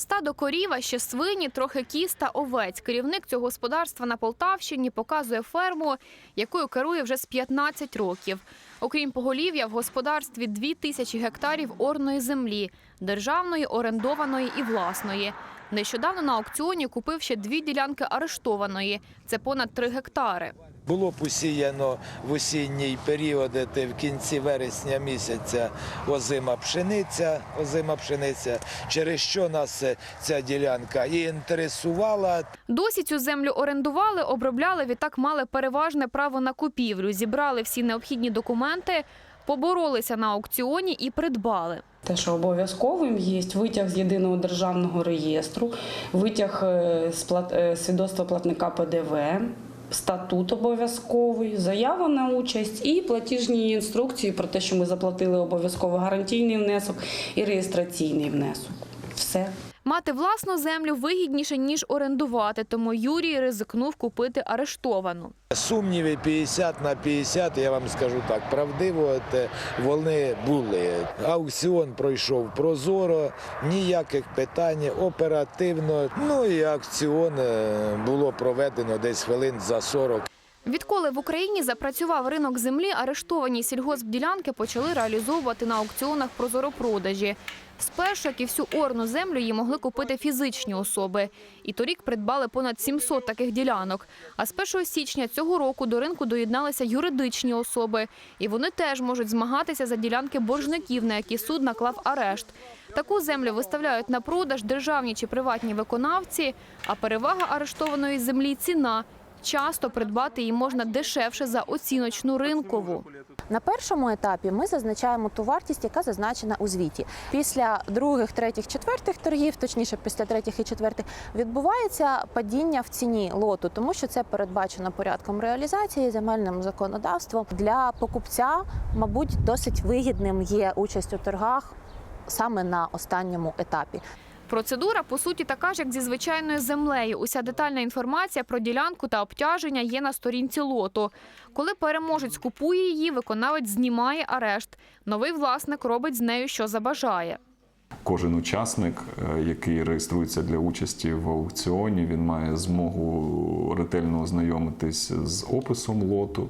Стадо коріва, ще свині, трохи кіз та овець. Керівник цього господарства на Полтавщині показує ферму, якою керує вже з 15 років. Окрім поголів'я, в господарстві 2 тисячі гектарів орної землі – державної, орендованої і власної. Нещодавно на аукціоні купив ще дві ділянки арештованої – це понад 3 гектари. Було посіяно в осінній період, де в кінці вересня місяця озима пшениця, озима пшениця, через що нас е, ця ділянка і інтересувала. Досі цю землю орендували, обробляли, відтак мали переважне право на купівлю, зібрали всі необхідні документи, поборолися на аукціоні і придбали. Те, що обов'язковим є витяг з єдиного державного реєстру, витяг е, з плат- е, свідоцтва платника ПДВ, статут обов'язковий, заява на участь і платіжні інструкції про те, що ми заплатили обов'язково гарантійний внесок і реєстраційний внесок. Все. Мати власну землю вигідніше, ніж орендувати, тому Юрій ризикнув купити арештовану. Сумніви 50 на 50, я вам скажу так, правдиво, вони були. Аукціон пройшов прозоро, ніяких питань, оперативно. Ну і аукціон е, було проведено десь хвилин за 40. Відколи в Україні запрацював ринок землі, арештовані сільгоспділянки почали реалізовувати на аукціонах прозоропродажі. Спершу, як і всю орну землю, її могли купити фізичні особи. І торік придбали понад 700 таких ділянок. А з 1 січня цього року до ринку доєдналися юридичні особи. І вони теж можуть змагатися за ділянки боржників, на які суд наклав арешт. Таку землю виставляють на продаж державні чи приватні виконавці, а перевага арештованої землі – ціна. Часто придбати її можна дешевше за оціночну ринкову. На першому етапі ми зазначаємо ту вартість, яка зазначена у звіті. Після других, третіх, четвертих торгів, точніше, після третіх і четвертих, відбувається падіння в ціні лоту, тому що це передбачено порядком реалізації земельним законодавством. Для покупця, мабуть, досить вигідним є участь у торгах саме на останньому етапі. Процедура, по суті, така ж, як зі звичайною землею. Уся детальна інформація про ділянку та обтяження є на сторінці лоту. Коли переможець купує її, виконавець знімає арешт. Новий власник робить з нею, що забажає. Кожен учасник, е, який реєструється для участі в аукціоні, він має змогу ретельно ознайомитись з описом лоту,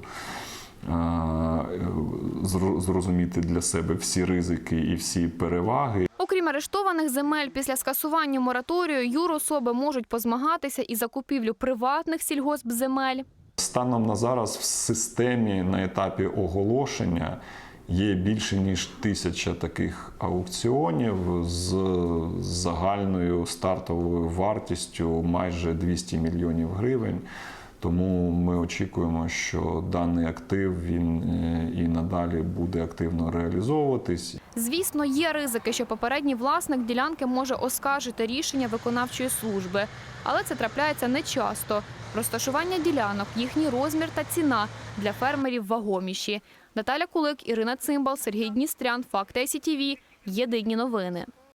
зрозуміти для себе всі ризики і всі переваги. Окрім арештованих земель, після скасування мораторію юрособи можуть позмагатися і за купівлю приватних сільгоспземель. Станом на зараз в системі на етапі оголошення є більше ніж тисяча таких аукціонів з загальною стартовою вартістю майже 200 мільйонів гривень. Тому ми очікуємо, що даний актив він е, і надалі буде активно реалізовуватись. Звісно, є ризики, що попередній власник ділянки може оскаржити рішення виконавчої служби, але це трапляється нечасто. Розташування ділянок, їхній розмір та ціна для фермерів вагоміші. Наталя Кулик, Ірина Цимбал, Сергій Дністрян, Факт СІТВ. Єдині новини.